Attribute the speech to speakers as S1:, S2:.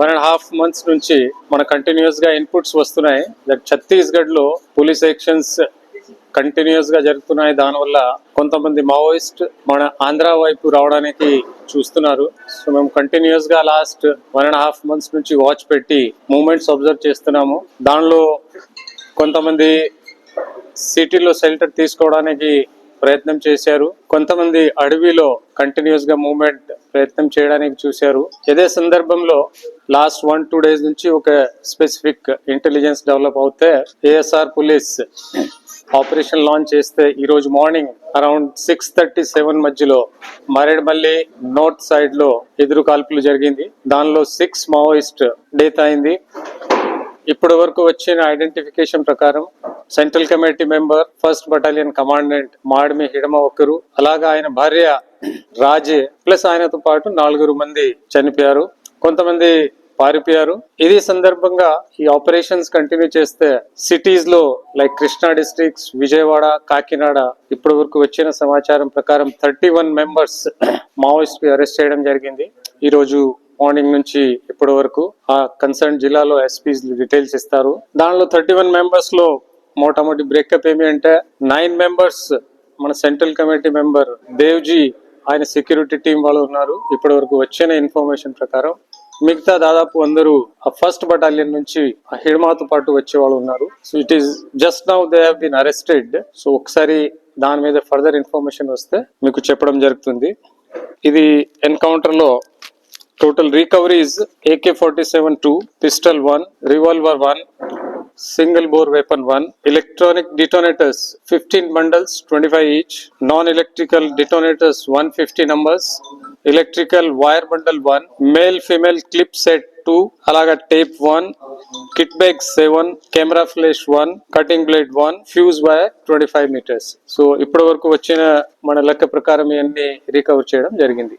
S1: One and half months నుంచి మన కంటిన్యూస్గా ఇన్పుట్స్ వస్తున్నాయి. దట్ ఛత్తీస్గఢ్లో పోలీస్ యాక్షన్స్ కంటిన్యూస్గా జరుగుతున్నాయి. దానివల్ల కొంతమంది మావోయిస్ట్ మన ఆంధ్ర వైపు రావడానికి చూస్తున్నారు. సో మేము కంటిన్యూస్గా last one and half months నుంచి వాచ్ పెట్టి మూమెంట్స్ అబ్జర్వ్ చేస్తున్నాము. దానిలో కొంతమంది సిటీలో షెల్టర్ తీసుకోవడానికి ప్రయత్నం చేశారు. కొంతమంది అడవిలో కంటిన్యూస్గా మూవ్మెంట్ ప్రయత్నం చేయడానికి చూశారు. ఇదే సందర్భంలో లాస్ట్ వన్ టూ డేస్ నుంచి ఒక స్పెసిఫిక్ ఇంటెలిజెన్స్ డెవలప్ అవుతే ఏఎస్ఆర్ పోలీస్ ఆపరేషన్ లాంచ్ చేస్తే ఈ రోజు morning around six thirty seven మధ్యలో మరేడ్మల్లి నార్త్ సైడ్లో ఎదురు కాల్పులు జరిగింది. దానిలో సిక్స్ మావోయిస్ట్ డెత్ అయింది. ఇప్పటి వరకు వచ్చిన ఐడెంటిఫికేషన్ ప్రకారం central committee member first battalion commandant Madvi Hidma ఒకరు అలాగా ఆయన భార్య రాజే ప్లస్ ఆయనతో పాటు నాలుగురు మంది చనిపోయారు కొంతమంది పారిపోయారు. ఇది సందర్భంగా ఈ ఆపరేషన్స్ కంటిన్యూ చేస్తే సిటీస్లో లైక్ కృష్ణా డిస్ట్రిక్ట్స్ విజయవాడ కాకినాడ ఇప్పటి వరకు వచ్చిన సమాచారం ప్రకారం thirty one members Maoist arrest చేయడం జరిగింది. ఈ రోజు మార్నింగ్ నుంచి ఇప్పటి వరకు ఆ కన్సర్న్ జిల్లాలో ఎస్పీస్ డీటెయిల్స్ ఇస్తారు. దానిలో థర్టీ వన్ మెంబర్స్లో మోటామోటి బ్రేకప్ ఏమి అంటే నైన్ మెంబర్స్ మన సెంట్రల్ కమిటీ మెంబర్ దేవ్జీ ఆయన సెక్యూరిటీ టీం వాళ్ళు ఉన్నారు. ఇప్పటి వరకు వచ్చిన ఇన్ఫర్మేషన్ ప్రకారం మిగతా దాదాపు అందరూ ఆ ఫస్ట్ బటాలియన్ నుంచి ఆ హిడ్మాతో పాటు వచ్చే వాళ్ళు ఉన్నారు. So it is just now they have been arrested so ఒకసారి దాని మీద ఫర్దర్ ఇన్ఫర్మేషన్ వస్తే మీకు చెప్పడం జరుగుతుంది. ఇది ఎన్కౌంటర్లో total recoveries AK forty seven two pistol one revolver one single bore weapon one electronic detonators fifteen bundles twenty five each non electrical detonators one fifty numbers electrical wire bundle one male female clip set two అలాగా tape one kit bag seven camera flash one cutting blade one fuse wire twenty five metres so ఇప్పటి వరకు వచ్చిన మన లెక్క ప్రకారం ఇవన్నీ recover చేయడం జరిగింది.